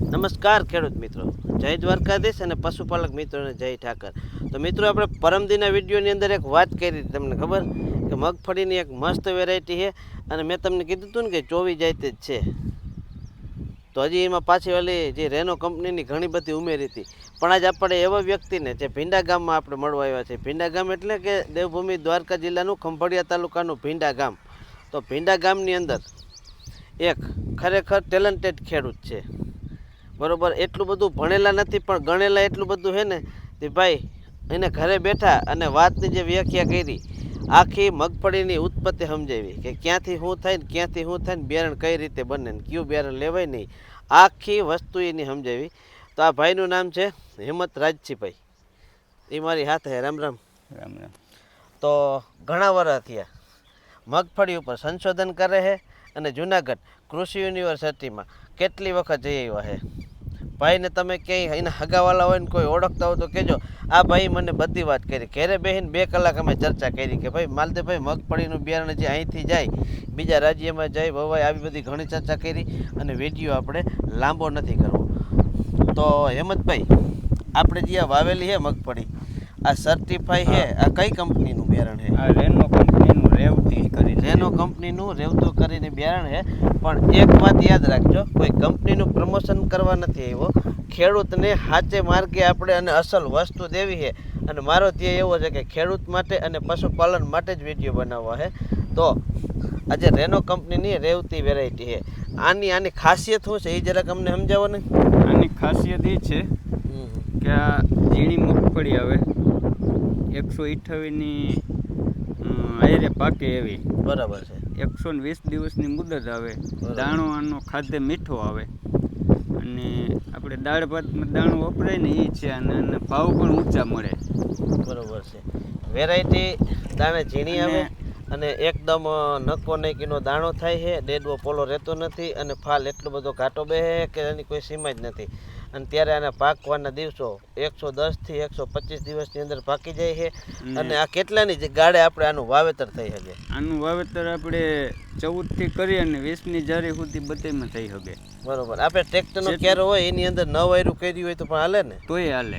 નમસ્કાર ખેડૂત મિત્રો. જય દ્વારકાધીશ અને પશુપાલક મિત્રોને જય ઠાકર. તો મિત્રો, આપણે પરમદીના વિડીયોની અંદર એક વાત કરી હતી તમને ખબર? કે મગફળીની એક મસ્ત વેરાયટી છે અને મેં તમને કીધું હતું ને કે ચોવી જાતે જ છે. તો હજી એમાં પાછી ઓલી જે રેનો કંપનીની ઘણી બધી ઉમેરી હતી. પણ આજ આપણે એવા વ્યક્તિને જે ભીંડા ગામમાં આપણે મળવા આવ્યા છે ભીંડા ગામ એટલે કે દેવભૂમિ દ્વારકા જિલ્લાનું ખંભાળિયા તાલુકાનું ભીંડા ગામ. તો ભીંડા ગામની અંદર એક ખરેખર ટેલેન્ટેડ ખેડૂત છે. બરોબર એટલું બધું ભણેલા નથી પણ ગણેલા એટલું બધું છે ને તે ભાઈ એને ઘરે બેઠા અને વાતની જે વ્યાખ્યા કરી આખી મગફળીની ઉત્પત્તિ સમજાવી કે ક્યાંથી શું થાય ને ક્યાંથી શું થાય ને બિયારણ કઈ રીતે બને ને કયું બિયારણ લેવાય નહીં આખી વસ્તુ એની સમજાવી. તો આ ભાઈનું નામ છે હિંમત રાજજીભાઈ. એ મારી હાથે રામ રામ. રામ રામ. તો ઘણા વર્ષ થયા. મગફળી ઉપર સંશોધન કરે છે અને જુનાગઢ કૃષિ યુનિવર્સિટીમાં કેટલી વખત જઈ આવ્યા છે ભાઈને તમે ક્યાંય એના હગાવાલા હોય ને કોઈ ઓળખતા હોય તો કહેજો આ ભાઈ મને બધી વાત કરી. ઘેરે બેહીને બે કલાક અમે ચર્ચા કરી કે ભાઈ માલદેભાઈ મગફળીનું બિયારણ જે અહીંથી જાય બીજા રાજ્યમાં જાય વવાય આવી બધી ઘણી ચર્ચા કરી અને વીડિયો આપણે લાંબો નથી કરવો. તો હેમંતભાઈ આપણે જે આ વાવેલી છે મગફળી આ સર્ટિફાઈ છે આ કઈ કંપનીનું બિયારણ છે? આ રેનો રેવતી કરી રેનો કંપનીનું રેવતું કરીને બિયારણ છે. પણ એક વાત યાદ રાખજો કોઈ કંપનીનું પ્રમોશન કરવા નથી આવ્યો. ખેડૂતને સાચે માર્ગે આપણે અને અસલ વસ્તુ દેવી છે. અને મારો ધ્યેય એવો છે કે ખેડૂત માટે અને પશુપાલન માટે જ વીડિયો બનાવવા છે. તો આજે રેનો કંપનીની રેવતી વેરાયટી છે. આની આની ખાસિયત શું છે એ જરાક અમને સમજાવો ને. આની ખાસિયત એ છે કે આ ઝીણી મગફળી આવે. એકસો અઠ્ઠાવીસની આયરે પાકે એવી. બરાબર છે. એકસો ને વીસ દિવસની મુદત આવે. દાણો આનો ખાદ્ય મીઠો આવે. અને આપણે દાળ ભાતમાં દાણો વપરાય ને એ છે અને અને ભાવ પણ ઊંચા મળે. બરાબર છે. વેરાયટી દાણે ઝીણી આવે અને એકદમ નકો નકીનો દાણો થાય છે. ડેડવો પોલો રહેતો નથી અને ફાલ એટલો બધો ઘાટો બેહે કે એની કોઈ સીમા જ નથી. અને ત્યારે આના પાકવાના દિવસો એકસો દસથી એકસો પચીસ દિવસની અંદર પાકી જાય છે. અને આ કેટલાની જે ગાડે આપણે આનું વાવેતર થઈ શકે? આનું વાવેતર આપણે ચૌદથી કરી અને વીસની જારી સુધી બધેમાં થઈ શકે. બરોબર. આપણે ટ્રેક્ટરનો ક્યારો હોય એની અંદર ન વાયરું કર્યું હોય તો પણ હાલે ને? તોય હાલે.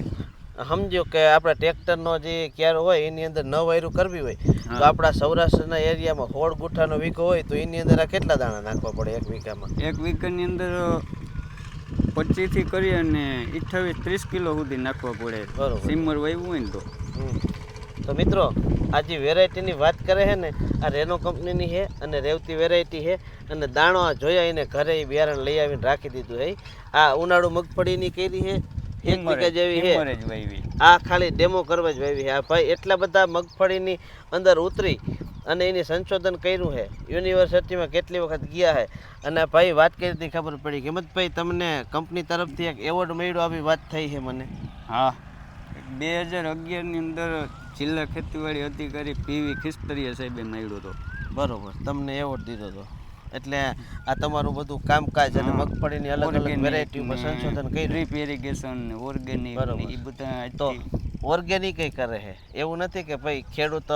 સમજો કે આપણા ટ્રેક્ટરનો જે ક્યારો હોય એની અંદર ન વાયરું કરવી હોય. તો આપણા સૌરાષ્ટ્રના એરિયામાં હોળ ગુઠાનો વીઘો હોય તો એની અંદર આ કેટલા દાણા નાખવા પડે એક વીઘામાં? એક વીઘાની અંદર પચીસથી કરી અને અઠ્ઠાવીસ ત્રીસ કિલો સુધી નાખવા પડે. બરોબર. સિમર વાવ્યું હોય ને તો. તો મિત્રો આ જે વેરાયટીની વાત કરે છે ને આ રેનો કંપનીની છે અને રેવતી વેરાયટી છે અને દાણો આ જોયા એને ઘરે બિયારણ લઈ આવીને રાખી દીધું છે. આ ઉનાળુ મગફળીની કેરી છે એક વીઘા જેવી છે. આ ખાલી ડેમો કરવા જ વાવી છે. આ ભાઈ એટલા બધા મગફળીની અંદર ઉતરી અને એની સંશોધન કર્યું છે. યુનિવર્સિટીમાં કેટલી વખત ગયા છે. અને ભાઈ વાત કરી હતી ખબર પડી. હિંમતભાઈ તમને કંપની તરફથી એક એવોર્ડ મળ્યો આવી વાત થઈ છે મને. હા. બે હજાર અગિયારની અંદર જિલ્લા ખેતીવાડી અધિકારી પીવી ખિસ્તરીય સાહેબે મળ્યો હતો. બરોબર. તમને એવોર્ડ દીધો હતો. એટલે આ તમારું બધું કામકાજ અને મગફળીની અલગ અલગ વેરાયટી સંશોધન કર્યું. Drip irrigation organic. એ બધા તો ઓર્ગેનિક કરે છે? એવું નથી કે ભાઈ ખેડૂત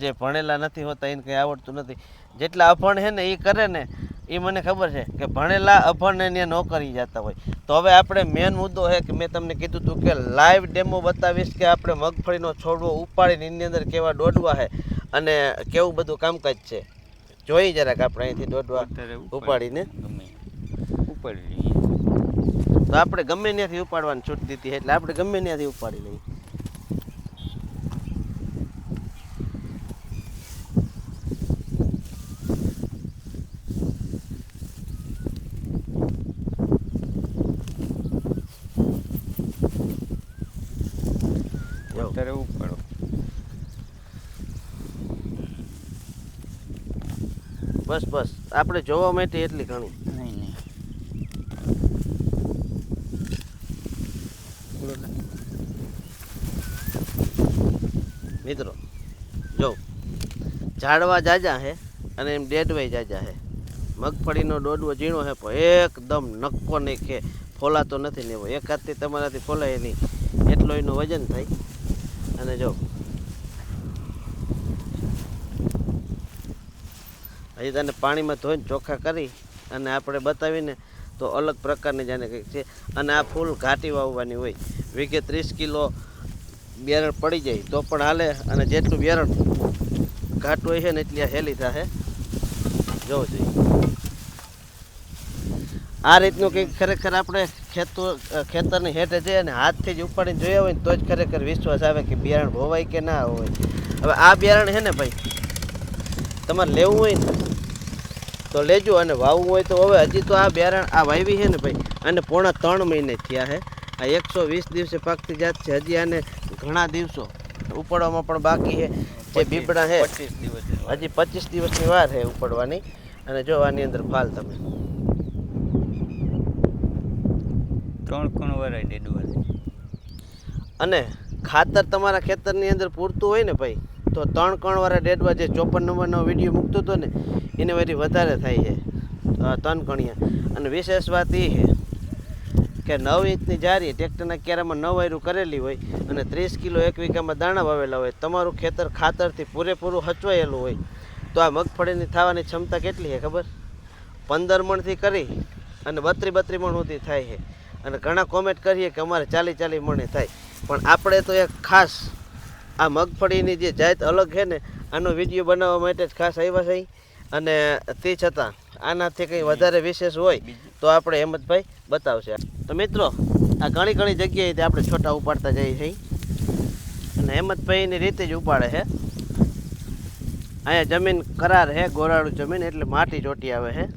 જે ભણેલા નથી હોતા એને કંઈ આવડતું નથી. જેટલા અભણ છે ને એ કરે ને એ મને ખબર છે કે ભણેલા અભણને ત્યાં નોકરી જતા હોય. તો હવે આપણે મેન મુદ્દો છે કે મેં તમને કીધું હતું કે લાઈવ ડેમો બતાવીશ કે આપણે મગફળીનો છોડવો ઉપાડીને એની અંદર કેવા દોડવા છે? અને કેવું બધું કામકાજ છે? જોઈ જરાક આપણે અહીંથી દોડવા ઉપાડીને. ગમે. ઉપાડી લઈએ. તો આપણે ગમે ત્યાંથી ઉપાડવાની છૂટ દીધી એટલે આપણે ગમે ત્યાંથી ઉપાડી લઈએ જો. અત્યારે ઉપાડો બસ બસ. આપણે જોવા માટે એટલી ઘણી. નહીં નહીં. મિત્રો જો ઝાડવા જાજા હે અને એમ ડેડવાઈ જાજા હે. મગફળીનો દોડવો ઝીણો છે પણ એકદમ નક્કો નહીં કે ફોલાતો નથી ને એવો. એક હાથથી તમારાથી ફોલાય નહીં. એટલો એનું વજન થાય. અને જો હજી તને પાણીમાં ધોઈને ચોખ્ખા કરી અને આપણે બતાવીને તો અલગ પ્રકારની જાણે કંઈક છે. અને આ ફૂલ ઘાટી વાવવાની હોય. વીઘે ત્રીસ કિલો બિયારણ પડી જાય તો પણ હાલે અને જેટલું બિયારણ ઘાટું હોય છે ને એટલી હેલી થશે જોવું જોઈએ આ રીતનું કંઈક ખરેખર આપણે ખેતર ખેતરની હેઠે છે અને હાથથી જ ઉપાડીને જોયા હોય ને તો જ ખરેખર વિશ્વાસ આવે કે બિયારણ હોવાય કે ના હોય હવે આ બિયારણ છે ને ભાઈ, તમારે લેવું હોય ને તો લેજો અને વાવવું હોય તો હવે હજી તો આ બિયારણ આ વાવી છે ને ભાઈ અને પોણા ત્રણ મહિને થયા છે. આ એકસો વીસ દિવસે પાકતી જાત છે હજી આને ઘણા દિવસો ઉપાડવામાં પણ બાકી છે. જે બીબડા છે હજી પચીસ દિવસની વાર છે ઉપડવાની. અને જો આની અંદર ફાલ તમે. ત્રણ કણ વરાય ડેડવા અને ખાતર તમારા ખેતરની અંદર પૂરતું હોય ને ભાઈ? તો ત્રણ કણવાળા ડેડવા જે ચોપન નંબરનો વીડિયો મૂકતો હતો ને, એને વળી વધારે થાય છે. ત્રણ કણિયા. અને વિશેષ વાત એ છે કે નવ ઇંચની જારી ટ્રેક્ટરના કેરામાં નવ વાયરું કરેલી હોય અને ત્રીસ કિલો એક વીઘામાં દાણા વાવેલા હોય, તમારું ખેતર ખાતરથી પૂરેપૂરું હચવાયેલું હોય, તો આ મગફળીની થવાની ક્ષમતા કેટલી છે ખબર? પંદર મણથી કરી અને બત્રી બત્રી મણ સુધી થાય છે. અને ઘણા કોમેન્ટ કરીએ કે અમારે ચાલી ચાલી મણે થાય. પણ આપણે તો એક ખાસ આ મગફળીની જે જાત અલગ છે ને, આનો વીડિયો બનાવવા માટે જ ખાસ આવ્યા છે. અને તે છતાં આનાથી કંઈ વધારે વિશેષ હોય તો આપણે હેમંતભાઈ બતાવશે. તો મિત્રો, આ ઘણી ઘણી જગ્યાએથી આપણે છોટા ઉપાડતા જઈએ છીએ. અને હેમંતભાઈની રીતે જ ઉપાડે છે. અહીંયા જમીન કરાર છે, ગોરાળું જમીન, એટલે માટી ચોટી આવે છે.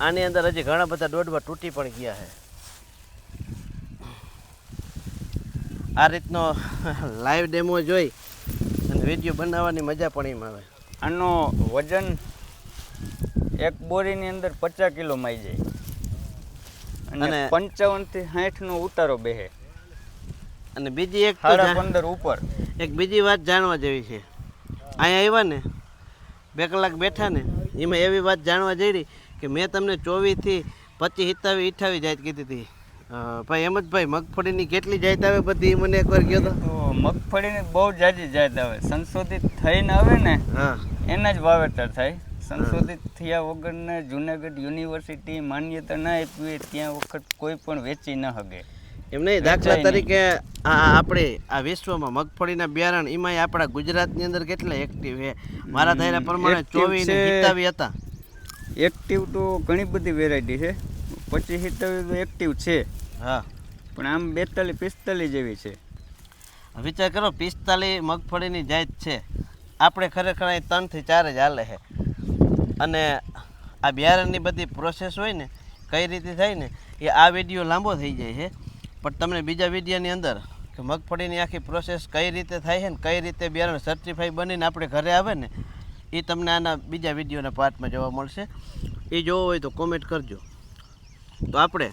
આની અંદર હજી ઘણા બધા દોડવા તૂટી પણ ગયા છે. આ રીતનો લાઈવ ડેમો જોઈ અને વીડિયો બનાવવાની મજા પણ એમ આવે. આનો વજન એક બોરીની અંદર પચાસ કિલો માઈ જાય. અને પંચાવનથી સાઠ નો ઉતારો બેહે. અને બીજી એક સાડા પંદર ઉપર. એક બીજી વાત જાણવા જેવી છે. અહીંયા આવ્યા ને બે કલાક બેઠા ને એમાં એવી વાત જાણવા જઈ કે મેં તમને ચોવીસથી પચીસ હિતાવી અઠાવી જાય કીધી હતી. ભાઈ હેમંતભાઈ મગફળીની કેટલી જાત આવે બધી? મને એકવાર કહો તો. મગફળીની બહુ જાજી જાત આવે. સંશોધિત થઈને આવે ને એના જ વાવેતર થાય. સંશોધિત થયા વગરને જુનાગઢ યુનિવર્સિટી માન્યતા ના આપી હોય ત્યાં વખત કોઈ પણ વેચી ન શકે એમ નહીં? દાખલા તરીકે આ આપણે આ વિશ્વમાં મગફળીના બિયારણ એમાંય આપણા ગુજરાતની અંદર કેટલા એક્ટિવ છે? મારા ધાર્યા પ્રમાણે ચોવીસ હિતાવી હતા. એક્ટિવ તો ઘણી બધી વેરાયટી છે. પચીસ હિતાવી તો એક્ટિવ છે. હા. પણ આમ બેતાલીસ પિસ્તાલીસ જેવી છે. વિચાર કરો પિસ્તાલીસ મગફળીની જાત છે. આપણે ખરેખર અહીં ત્રણથી ચાર જ હાલે છે. અને આ બિયારણની બધી પ્રોસેસ હોય ને કઈ રીતે થાય ને એ આ વીડિયો લાંબો થઈ જાય છે. પણ તમને બીજા વિડીયોની અંદર કે મગફળીની આખી પ્રોસેસ કઈ રીતે થાય છે ને કઈ રીતે બિયારણ સર્ટિફાઈ બનીને આપણે ઘરે આવે ને એ તમને આના બીજા વિડીયોના પાર્ટમાં જોવા મળશે. એ જોવો હોય તો કોમેન્ટ કરજો. તો આપણે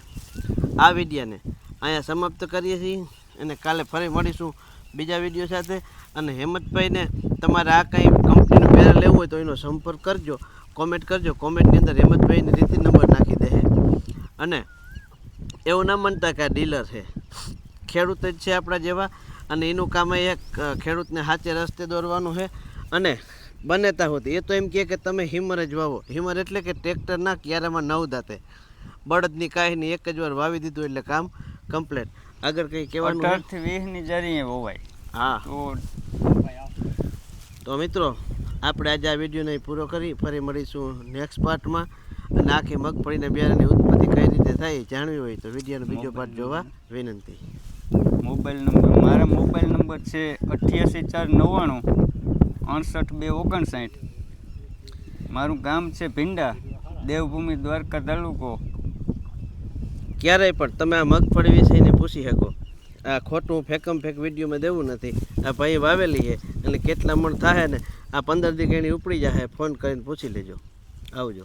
આ વિડીયાને અહીંયા સમાપ્ત કરીએ છીએ. અને કાલે ફરી મળીશું બીજા વીડિયો સાથે. અને હેમંતભાઈને તમારે આ કંઈ કંપનીનું બેર લેવું હોય તો એનો સંપર્ક કરજો. કોમેન્ટ કરજો. કોમેન્ટની અંદર હેમંતભાઈની રીતે નંબર નાખી દે અને એવું ના માનતા કે આ ડીલર છે. ખેડૂત જ છે આપણા જેવા. અને એનું કામ એ ખેડૂતને સાચે રસ્તે દોરવાનું છે. અને બને ત્યાં સુધી એ તો એમ કહે કે તમે હિમર જ વાવો. હિમર એટલે કે ટ્રેક્ટર ના ક્યારેમાં નવ દાંતે. બળદની કાહીની એક જ વાર વાવી દીધું એટલે કામ કમ્પ્લીટ આગળ કંઈ કહેવાનું અઢારથી વીસની જરીએ વવાય. હા. તો તો મિત્રો આપણે આજે આ વિડીયોને પૂરો કરી ફરી મળીશું નેક્સ્ટ પાર્ટમાં અને આખી મગફળીના બિયારણની ઉત્પત્તિ કઈ રીતે થાય જાણવી હોય તો વિડીયોનો બીજો પાર્ટ જોવા વિનંતી. મોબાઈલ નંબર મારા મોબાઈલ નંબર છે અઠ્યાસી ચાર નવ્વાણું અડસઠ બે ઓગણસાઠ. મારું ગામ છે ભીંડા દેવભૂમિ દ્વારકા તાલુકો. ક્યારેય પણ તમે આ મગફળી વિશેને પૂછી શકો. આ ખોટું ફેકમ ફેક વિડીયોમાં દેવું નથી. આ ભાઈ વાવેલી છે એટલે કેટલા મણ થાય ને આ પંદર દી ગણી ઉપડી જાય ફોન કરીને પૂછી લેજો. આવજો.